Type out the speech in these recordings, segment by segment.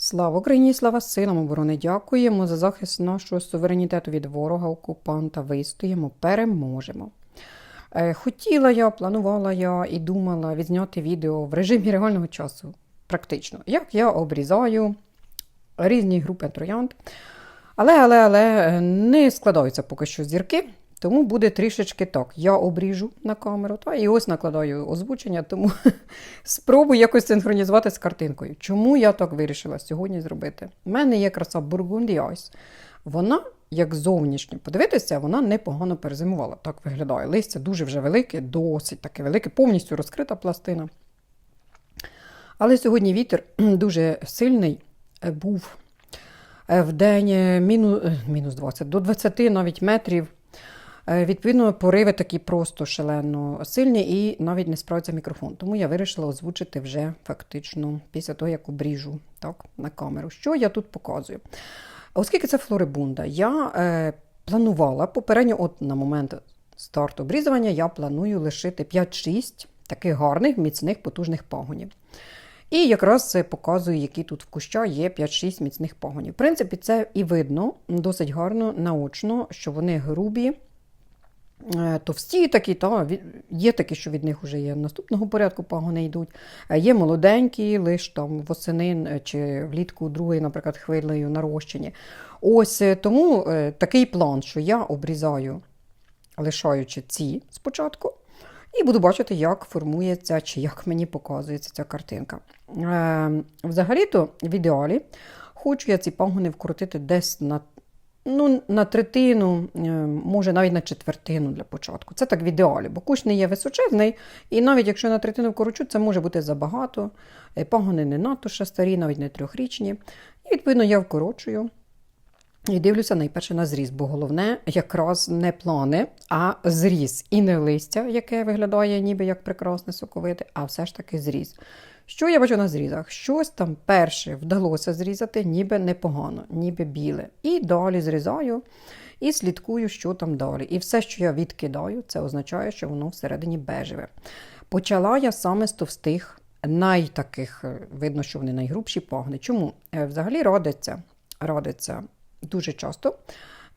Слава Україні, слава силам оборони! Дякуємо за захист нашого суверенітету від ворога, окупанта. Вистоїмо, переможемо. Е, Хотіла я, планувала я і думала відзняти відео в режимі реального часу. Практично, як я обрізаю різні групи троянд. Але, але, але е, не складаються поки що зірки, тому буде трішечки так. Я обріжу на камеру, та і ось накладаю озвучення, тому спробую якось синхронізувати з картинкою. Чому я так вирішила сьогодні зробити? У мене є краса Burgundy. Вона, як зовнішньо подивитися, вона непогано перезимувала. Так виглядає. Листя дуже вже велике, досить таке велике, повністю розкрита пластина. Але сьогодні вітер дуже сильний е, був е, в день е, мінус 20, до 20 навіть метрів. Е, Відповідно, пориви такі просто шалено сильні і навіть не справиться мікрофон. Тому я вирішила озвучити вже фактично після того, як обріжу так, на камеру. Що я тут показую? Оскільки це флорибунда, я е, планувала попередньо, от на момент старту обрізування, я планую лишити 5-6 таких гарних, міцних, потужних пагонів. І якраз це показую, які тут в куща є 5-6 міцних пагонів. В принципі, це і видно досить гарно, наочно, що вони грубі, товсті такі, та, є такі, що від них вже є наступного порядку пагони йдуть. Е, Є молоденькі, лише там восени е, чи влітку другої, наприклад, хвилею нарощені. Ось е, тому е, такий план, що я обрізаю, лишаючи ці спочатку, і буду бачити, як формується чи як мені показується ця картинка. Е, взагалі-то, в ідеалі, хочу я ці пагони вкрутити десь на, ну, на третину, е, може навіть на четвертину для початку. Це так в ідеалі, бо кущ не є височезний, і навіть якщо на третину вкорочу, це може бути забагато. Е, Пагони не надто ще старі, навіть не трьохрічні. І відповідно я вкорочую. І дивлюся найперше на зріз, бо головне якраз не плани, а зріз. І не листя, яке виглядає ніби як прекрасне соковите, а все ж таки зріз. Що я бачу на зрізах? Щось там перше вдалося зрізати, ніби непогано, ніби біле. І далі зрізаю і слідкую, що там далі. І все, що я відкидаю, це означає, що воно всередині бежеве. Почала я саме з товстих, найтаких, е, видно, що вони найгрубші пагни. Чому? Е, Взагалі радиться, радиться дуже часто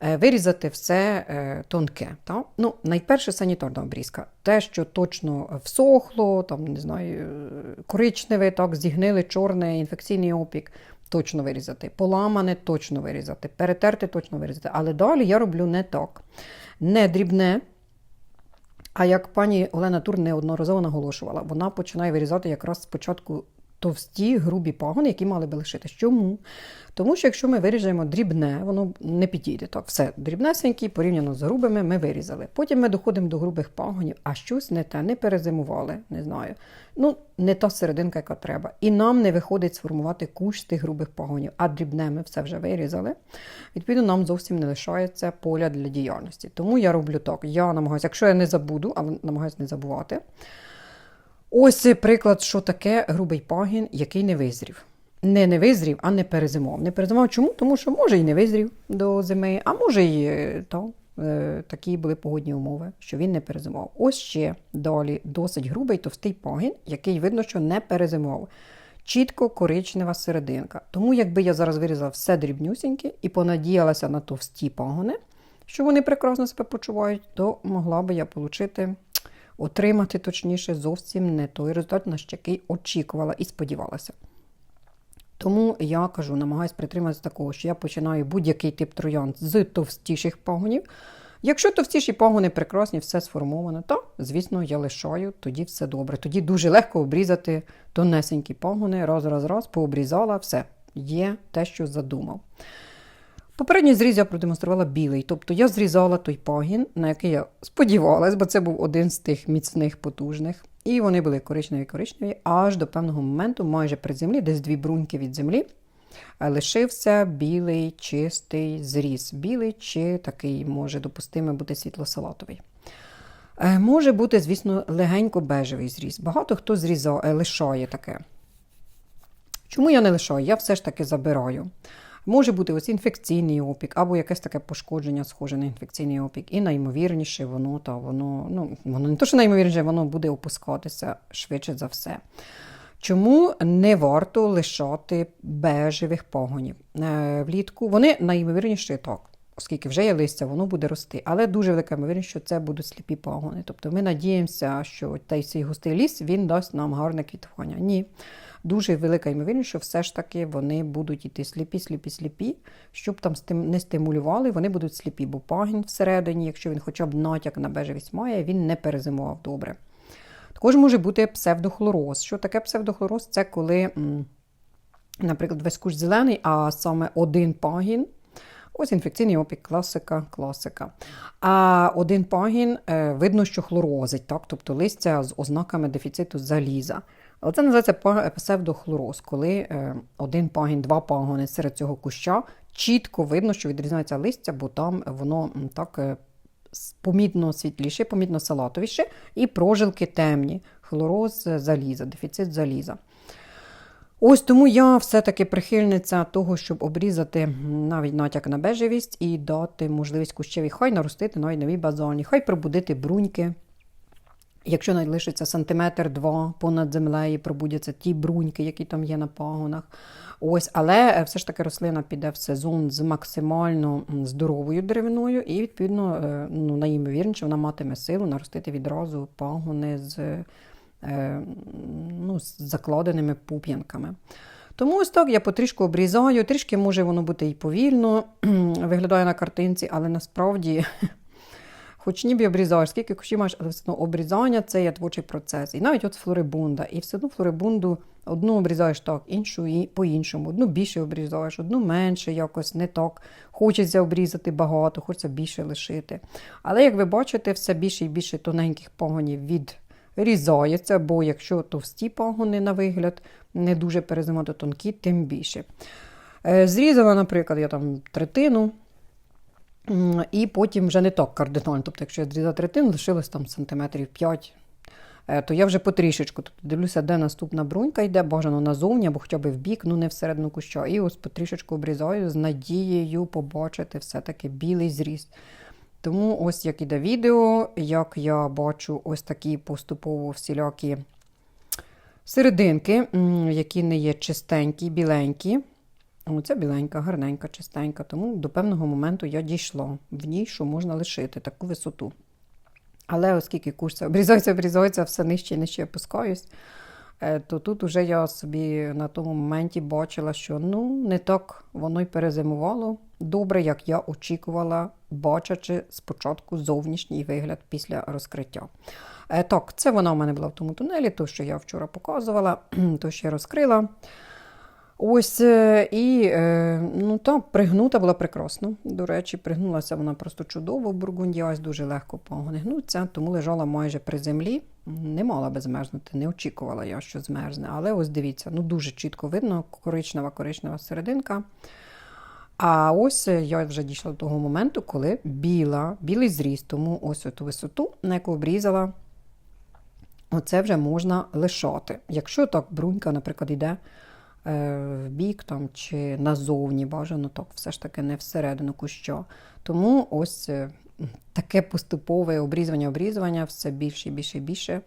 вирізати все е, тонке. Та? Ну, найперше санітарна обрізка. Те, що точно всохло, там, не знаю, е, коричневе, так, зігнили, чорне, інфекційний опік. Точно вирізати, поламане точно вирізати, перетерти точно вирізати. Але далі я роблю не так. Не дрібне, а як пані Олена Тур неодноразово наголошувала, вона починає вирізати якраз спочатку товсті, грубі пагони, які мали би лишитись. Чому? Тому що якщо ми виріжемо дрібне, воно не підійде. Так, все дрібнесенькі, порівняно з грубими, ми вирізали. Потім ми доходимо до грубих пагонів, а щось не те, не перезимували, не знаю. Ну, не та серединка, яка треба. І нам не виходить сформувати кущ тих грубих пагонів, а дрібне ми все вже вирізали. Відповідно, нам зовсім не лишається поля для діяльності. Тому я роблю так. Я намагаюся, якщо я не забуду, але намагаюся не забувати. Ось приклад, що таке грубий пагін, який не визрів. Не не визрів, а не перезимував. Не перезимував чому? Тому що може і не визрів до зими, а може і е, то, е, такі були погодні умови, що він не перезимував. Ось ще далі досить грубий товстий пагін, який видно, що не перезимував. Чітко коричнева серединка. Тому, якби я зараз вирізала все дрібнюсіньке і понадіялася на товсті пагони, що вони прекрасно себе почувають, то могла би я отримати отримати точніше зовсім не той результат, на який очікувала і сподівалася. Тому я кажу, намагаюся притриматися такого, що я починаю будь-який тип троянд з товстіших пагонів. Якщо товстіші пагони прекрасні, все сформовано, то, звісно, я лишаю, тоді все добре. Тоді дуже легко обрізати тонесенькі пагони, раз, раз, раз, пообрізала, все, є те, що задумав. Попередній зріз я продемонструвала білий, тобто я зрізала той пагін, на який я сподівалась, бо це був один з тих міцних, потужних. І вони були коричневі-коричневі, аж до певного моменту, майже при землі, десь дві бруньки від землі, е, лишився білий чистий зріз. Білий чи такий може допустимо бути світло-салатовий. Е, Може бути, звісно, легенько бежевий зріз. Багато хто зрізає, лишає таке. Чому я не лишаю? Я все ж таки забираю. Може бути ось інфекційний опік, або якесь таке пошкодження, схоже на інфекційний опік. І наймовірніше воно та воно, ну, воно не то, що наймовірніше, воно буде опускатися швидше за все. Чому не варто лишати бежевих пагонів е, влітку? Вони найімовірніше так, оскільки вже є листя, воно буде рости. Але дуже велика ймовірність, що це будуть сліпі пагони. Тобто ми надіємося, що цей густий ліс він дасть нам гарне квітування. Ні. Дуже велика ймовірність, що все ж таки вони будуть йти сліпі, сліпі, сліпі, щоб там не стимулювали, вони будуть сліпі, бо пагінь всередині, якщо він хоча б натяк на бежевість має, він не перезимував добре. Також може бути псевдохлороз. Що таке псевдохлороз? Це коли, наприклад, весь куш зелений, а саме один пагін. Ось інфекційний опік, класика, класика. А один пагін е, видно, що хлорозить, так? тобто листя з ознаками дефіциту заліза. Але це називається псевдохлороз, коли е, один пагін, два пагони серед цього куща чітко видно, що відрізняється листя, бо там воно так е, помітно світліше, помітно салатовіше, і прожилки темні, хлороз заліза, дефіцит заліза. Ось тому я все-таки прихильниця того, щоб обрізати навіть натяк на бежевість і дати можливість кущеві, хай наростити навіть нові базоні, хай пробудити бруньки. Якщо лишиться сантиметр-два понад землею, пробудяться ті бруньки, які там є на пагонах. Ось, Але е, все ж таки рослина піде в сезон з максимально здоровою деревиною, і, відповідно, е, ну, найімовірніше, вона матиме силу наростити відразу пагони з ну, з закладеними пуп'янками. Тому ось так я потрішку обрізаю, трішки може воно бути і повільно, виглядає на картинці, але насправді Хоч ніби обрізаєш, скільки кущів маєш, але все одно обрізання це є творчий процес. І навіть от флорибунда. І все одно флорибунду одну обрізаєш так, іншу і по-іншому. Одну більше обрізаєш, одну менше, якось не так. Хочеться обрізати багато, хочеться більше лишити. Але, як ви бачите, все більше і більше тоненьких пагонів відрізається, бо якщо товсті пагони на вигляд, не дуже перезимати тонкі, тим більше. Е, зрізала, наприклад, я там третину. І потім вже не так кардинально. Тобто, якщо я зрізала третину, лишилось там сантиметрів 5, е, то я вже потрішечку тобто, дивлюся, де наступна брунька йде, бажано назовні, або хоча б в бік, ну не всередину куща. І ось потрішечку обрізаю з надією побачити все-таки білий зріст. Тому ось як іде відео, як я бачу ось такі поступово всілякі серединки, які не є чистенькі, біленькі. Оця біленька, гарненька, чистенька, тому до певного моменту я дійшла в ній, що можна лишити таку висоту. Але оскільки курс обрізається, обрізається, все нижче і нижче опускаюсь, е, то тут уже я собі на тому моменті бачила, що ну, не так воно й перезимувало добре, як я очікувала, бачачи спочатку зовнішній вигляд після розкриття. Е, так, це вона у мене була в тому тунелі, то, що я вчора показувала, то я розкрила. Ось е, і е, ну, та пригнута була прекрасно. До речі, пригнулася вона просто чудово. Бургундія ось дуже легко погони гнуться, тому лежала майже при землі. Не мала би змерзнути, не очікувала я, що змерзне. Але ось дивіться, ну дуже чітко видно, коричнева коричнева серединка. А ось е, я вже дійшла до того моменту, коли біла, білий зріст, тому ось ту висоту, на яку обрізала, оце вже можна лишати. Якщо так брунька, наприклад, йде. Е, в бік там, чи назовні бажано, так все ж таки не всередину куща. Тому ось е, таке поступове обрізування-обрізування все більше і більше і більше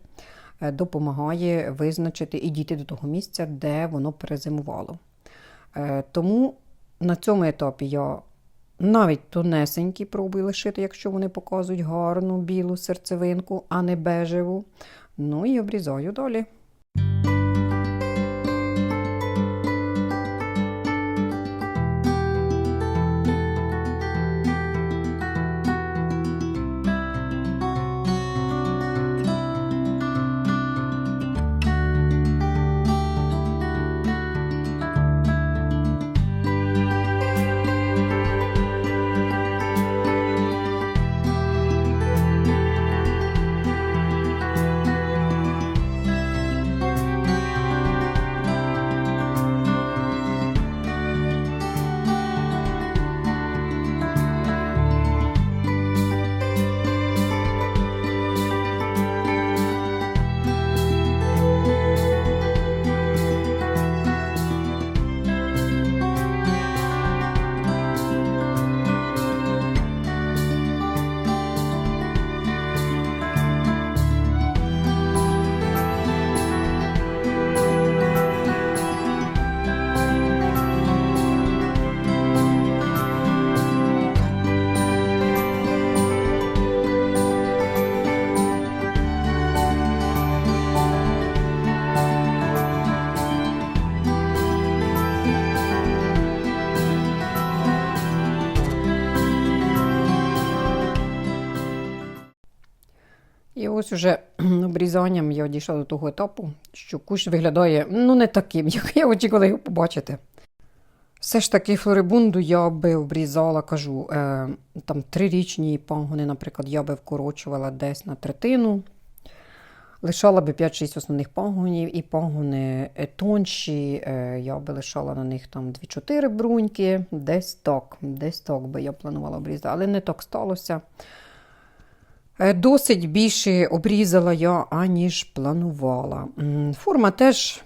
допомагає визначити і дійти до того місця, де воно перезимувало. Тому на цьому етапі я навіть тонесенькі пробую лишити, якщо вони показують гарну білу серцевинку, а не бежеву. Ну і обрізаю далі. Ось уже обрізанням я дійшла до того етапу, що кущ виглядає ну не таким, як я очікувала його побачити. Все ж таки флорибунду я би обрізала, кажу, е, там трирічні пагони, наприклад, я би вкорочувала десь на третину. Лишала би 5-6 основних пагонів і пагони е, тонші. е, Я би лишала на них там 2-4 бруньки, десь так, десь так би я планувала обрізати, але не так сталося. Е, Досить більше обрізала я, аніж планувала. Форма теж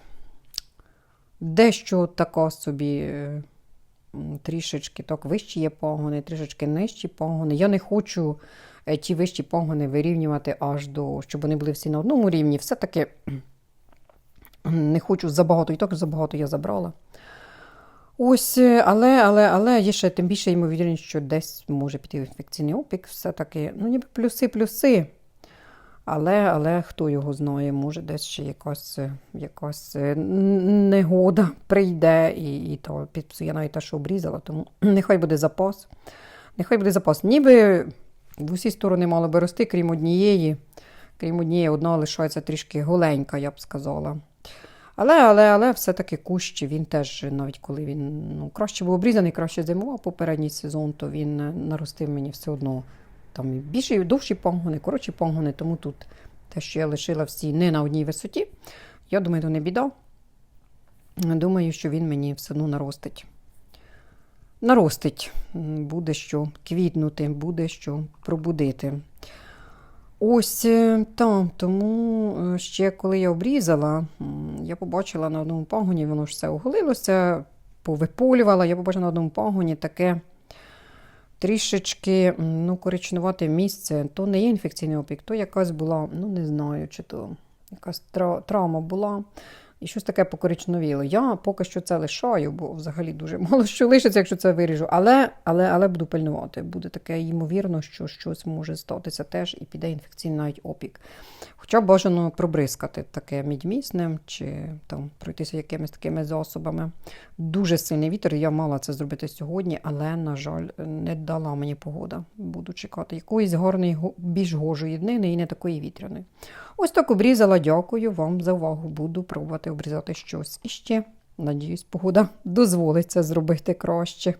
дещо така собі. Трішечки так вищі є пагони, трішечки нижчі пагони. Я не хочу е, ті вищі пагони вирівнювати аж до, щоб вони були всі на одному рівні. Все-таки не хочу забагато, і так забагато я забрала. Ось, е, але, але, але є ще тим більше ймовірність, що десь може піти інфекційний опік. Все-таки, ну ніби плюси, плюси. Але, але хто його знає, може десь ще якась, е, якась е, негода прийде і, і то підпсує навіть те, що обрізала, тому нехай буде запас. Нехай буде запас. Ніби в усі сторони мало би рости, крім однієї. Крім однієї, одна лишається трішки голенька, я б сказала. Але, але, але все-таки кущ, він теж, навіть коли він ну, краще був обрізаний, краще зимував попередній сезон, то він е, наростив мені все одно там більші, довші пагони, коротші пагони, тому тут те, що я лишила всі не на одній висоті, я думаю, то не біда. Думаю, що він мені все одно наростить. Наростить, буде що квітнути, буде що пробудити. Ось там, так, тому е, ще коли я обрізала, я побачила на одному пагоні, воно ж все оголилося, повиполювала. Я побачила на одному пагоні таке трішечки ну, коричнувате місце. То не є інфекційний опік, то якась була, ну не знаю, чи то якась травма була. І щось таке покоричневіло. Я поки що це лишаю, бо взагалі дуже мало що лишиться, якщо це виріжу. Але, але, але буду пильнувати. Буде таке ймовірно, що щось може статися теж і піде інфекційний навіть опік. Хоча бажано пробризкати таке мідьмісним чи там пройтися якимись такими засобами. Дуже сильний вітер. Я мала це зробити сьогодні, але, на жаль, не дала мені погода. Буду чекати якоїсь гарної, більш гожої днини і не такої вітряної. Ось так обрізала. Дякую вам за увагу. Буду пробувати обрізати щось іще. Надіюсь, погода дозволить це зробити краще.